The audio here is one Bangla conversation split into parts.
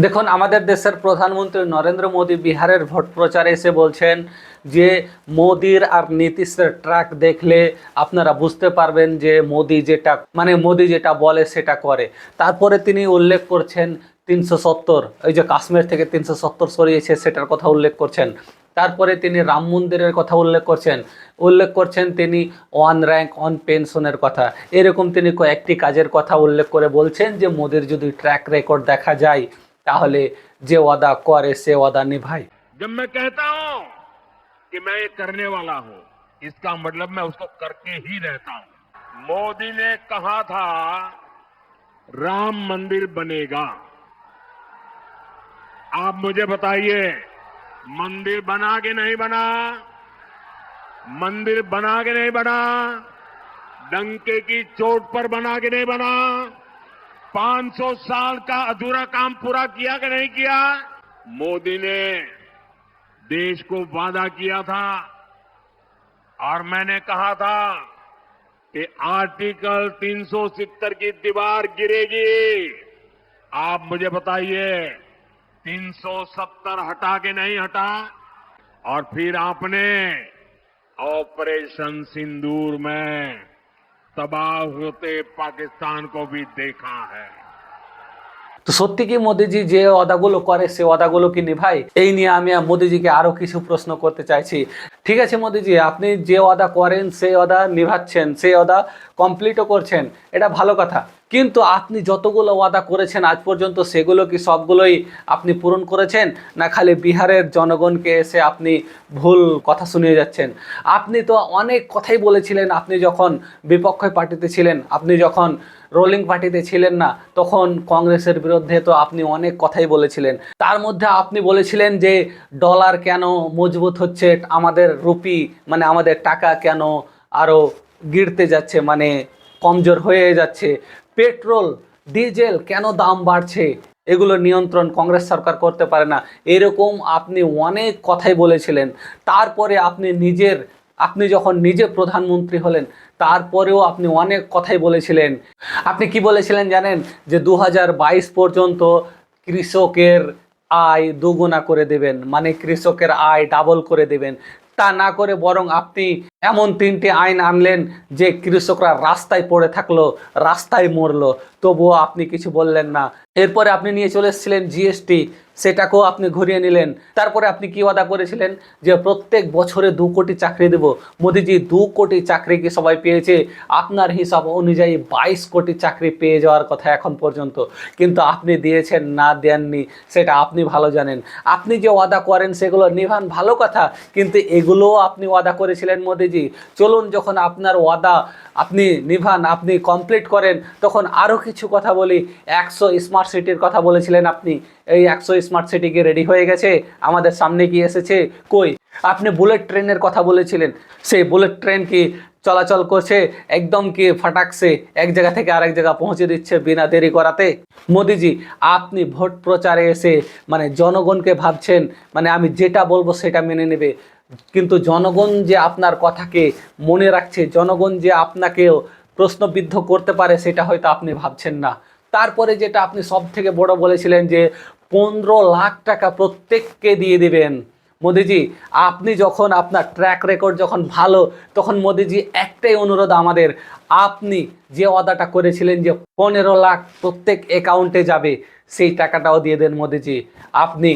দেখুন, আমাদের দেশের প্রধানমন্ত্রী নরেন্দ্র মোদী বিহারের ভোট প্রচারে এসে বলছেন যে, মোদির আর নীতিশের ট্র্যাক দেখলে আপনারা বুঝতে পারবেন যে, মোদি যেটা মানে মোদি যেটা বলে সেটা করে। তারপরে তিনি উল্লেখ করছেন তিনশো সত্তর ওই যে কাশ্মীর থেকে তিনশো সত্তর সরিয়েছে সেটার কথা উল্লেখ করছেন। তারপরে তিনি রাম মন্দিরের কথা উল্লেখ করছেন। উল্লেখ করছেন তিনি ওয়ান র্যাঙ্ক অন পেনশনের কথা। এরকম তিনি কয়েকটি কাজের কথা উল্লেখ করে বলছেন যে, মোদির যদি ট্র্যাক রেকর্ড দেখা যায় তাহলে যে ওয়াদা করে সে ওয়াদা নিভাই जब मैं कहता हूं कि मैं ये करने वाला हूं इसका मतलब मैं उसको करके ही रहता हूं मोदी ने कहा था राम मंदिर बनेगा आप मुझे बताइए मंदिर बना के नहीं बना मंदिर बना के नहीं बना डंके की चोट पर बना के नहीं बना 500 साल का अधूरा काम पूरा किया कि नहीं किया? मोदी ने देश को वादा किया था और मैंने कहा था कि आर्टिकल 370 की दीवार गिरेगी। आप मुझे बताइए 370 हटा के नहीं हटा? और फिर आपने ऑपरेशन सिंदूर में तबाह होते पाकिस्तान को भी देखा है। তো সত্যি কি মোদিজি যে অদাগুলো করে, সে অদাগুলো কি নিভাই এই নিয়ে আমি মোদিজিকে আরও কিছু প্রশ্ন করতে চাইছি। ঠিক আছে মোদিজি, আপনি যে অদা করেন সেই অদা নিভাচ্ছেন সেই অদা কমপ্লিটও করছেন, এটা ভালো কথা। কিন্তু আপনি যতগুলো ওয়াদা করেছেন, আজ পর্যন্ত সেগুলো কি সবগুলোই আপনি পূরণ করেছেন? না খালি বিহারের জনগণকে এসে আপনি ভুল কথা শুনিয়ে যাচ্ছেন? আপনি তো অনেক কথাই বলেছিলেন, আপনি যখন বিপক্ষ পার্টিতে ছিলেন, আপনি যখন রোলিং পার্টিতে ছিলেন না, তখন কংগ্রেসের বিরুদ্ধে তো আপনি অনেক কথাই বলেছিলেন। তার মধ্যে আপনি বলেছিলেন যে ডলার কেন মজবুত হচ্ছে, আমাদের রুপি মানে আমাদের টাকা কেন আরও গিরতে যাচ্ছে মানে কমজোর হয়ে যাচ্ছে, পেট্রোল, ডিজেল কেন দাম বাড়ছে, এগুলো নিয়ন্ত্রণ কংগ্রেস সরকার করতে পারে না। এরকম আপনি অনেক কথাই বলেছিলেন। তারপরে আপনি নিজের আপনি যখন নিজে প্রধানমন্ত্রী হলেন, তারপরেও আপনি অনেক কথাই বলেছিলেন। আপনি কি বলেছিলেন জানেন? যে দু হাজার বাইশ পর্যন্ত কৃষকের আয় দুগুণা করে দেবেন মানে কৃষকের আয় ডাবল করে দেবেন। তা না করে বরং আপনি এমন তিনটি আইন আনলেন যে কৃষকরা রাস্তায় পড়ে থাকল, রাস্তায় মরলো। তবুও আপনি কিছু বললেন না। এরপরে আপনি নিয়ে চলে এসেছিলেন জিএসটি সেটাকেও আপনি ঘুরিয়ে নিলেন। তারপরে আপনি কি ওয়াদা করেছিলেন? যে প্রত্যেক বছরে দু কোটি চাকরি দেব। মোদিজি, দু কোটি চাকরি কি সবাই পেয়েছে? আপনার হিসাব অনুযায়ী বাইশ কোটি চাকরি পেয়ে যাওয়ার কথা এখন পর্যন্ত। কিন্তু আপনি দিয়েছেন, না দেননি, সেটা আপনি ভালো জানেন। আপনি যে ওয়াদা করেন, সেগুলো নিভান ভালো কথা, কিন্তু এগুলোও আপনি ওয়াদা করেছিলেন মোদিজি। চলুন, যখন আপনার ওয়াদা আপনি নিভান, আপনি কমপ্লিট করেন। তখন আরও কিছু কথা বলি। একশো স্মার্ট সিটির কথা বলেছিলেন আপনি। এই একশো স্মার্ট সিটি কি রেডি হয়ে গেছে? আমাদের সামনে কি এসেছে? কই? আপনি বুলেট ট্রেনের কথা বলেছিলেন। সেই বুলেট ট্রেন কি চলাচল করছে? একদম কি ফাটাকছে? এক জায়গা থেকে আরেক জায়গা পৌঁছে দিচ্ছে বিনা দেরি করাতে? মোদিজি, আপনি ভোট প্রচারে এসে মানে জনগণকে ভাবছেন মানে আমি যেটা বলব সেটা মেনে নেবে। কিন্তু জনগণ যে আপনার কথাকে মনে রাখছে, জনগণ যে আপনাকেও প্রশ্নবিদ্ধ করতে পারে, সেটা হয়তো আপনি ভাবছেন না। তারপরে যেটা আপনি সব থেকে বড় বলেছিলেন যে, পনেরো লাখ টাকা প্রত্যেককে দিয়ে দিবেন। মোদিজি, আপনি যখন আপনার ট্র্যাক রেকর্ড যখন ভালো, তখন মোদিজি একটাই অনুরোধ আমাদের, আপনি যে অদাটা করেছিলেন যে পনেরো লাখ প্রত্যেক অ্যাকাউন্টে যাবে, সেই টাকাটাও দিয়ে দেন মোদিজি। আপনি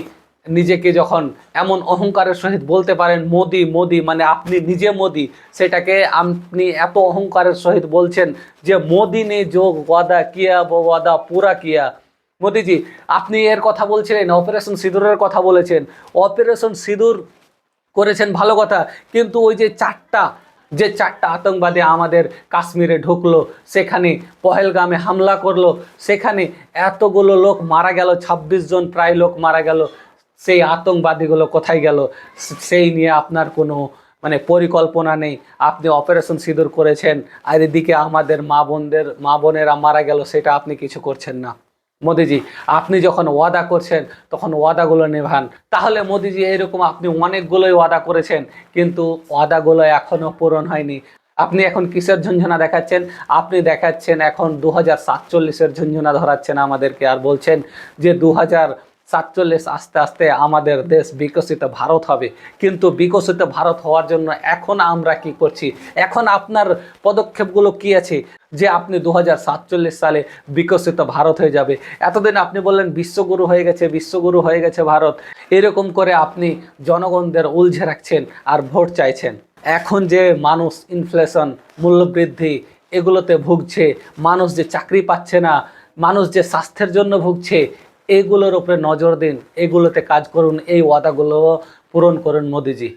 নিজেকে যখন এমন অহংকারের সহিত বলতে পারেন, মোদি মোদি মানে আপনি নিজে মোদি, সেটাকে আপনি এত অহংকারের সহিত বলছেন যে মোদি নে যোগ, ওয়াদা কিয়া, ওয়াদা পুরা কিয়া। মোদিজি, আপনি এর কথা বলছিলেন, অপারেশন সিঁদুরের কথা বলেছেন। অপারেশন সিঁদুর করেছেন ভালো কথা, কিন্তু ওই যে চারটা যে চারটা আতঙ্কবাদী আমাদের কাশ্মীরে ঢুকলো, সেখানে পহেলগামে হামলা করল, সেখানে এতগুলো লোক মারা গেল ২৬ জন প্রায় লোক মারা গেল। সেই আতঙ্কবাদীগুলো কোথায় গেল? সেই নিয়ে আপনার কোনো মানে পরিকল্পনা নেই। আপনি অপারেশন সিঁদুর করেছেন, আর এদিকে আমাদের মা বোনদের মা বোনেরা মারা গেল, সেটা আপনি কিছু করছেন না। মোদিজি, আপনি যখন ওয়াদা করছেন, তখন ওয়াদাগুলো নেভান। তাহলে মোদিজি, এরকম আপনি অনেকগুলোই ওয়াদা করেছেন, কিন্তু ওয়াদাগুলো এখনও পূরণ হয়নি। আপনি এখন কিসের ঝঞ্ঝনা দেখাচ্ছেন? আপনি দেখাচ্ছেন এখন দু হাজার সাতচল্লিশের ঝঞ্ঝনা ধরাচ্ছেন আমাদেরকে, আর বলছেন যে দু হাজার সাতচল্লিশ আস্তে আস্তে আমাদের দেশ বিকশিত ভারত হবে। কিন্তু বিকশিত ভারত হওয়ার জন্য এখন আমরা কি করছি? এখন আপনার পদক্ষেপগুলো কি আছে? যে আপনি দু হাজার সাতচল্লিশ সালে বিকশিত ভারত হয়ে যাবে। এতদিন আপনি বললেন বিশ্বগুরু হয়ে গেছে, বিশ্বগুরু হয়ে গেছে ভারত। এরকম করে আপনি জনগণদের উলঝে রাখছেন আর ভোট চাইছেন। এখন যে মানুষ ইনফ্লেশন মূল্যবৃদ্ধি, এগুলোতে ভুগছে, মানুষ যে চাকরি পাচ্ছে না, মানুষ যে স্বাস্থ্যের জন্য ভুগছে এগুলোর উপরে নজর দিন এগুলোতে কাজ করুন এই ওয়াদাগুলো পূরণ করুন মোদিজি।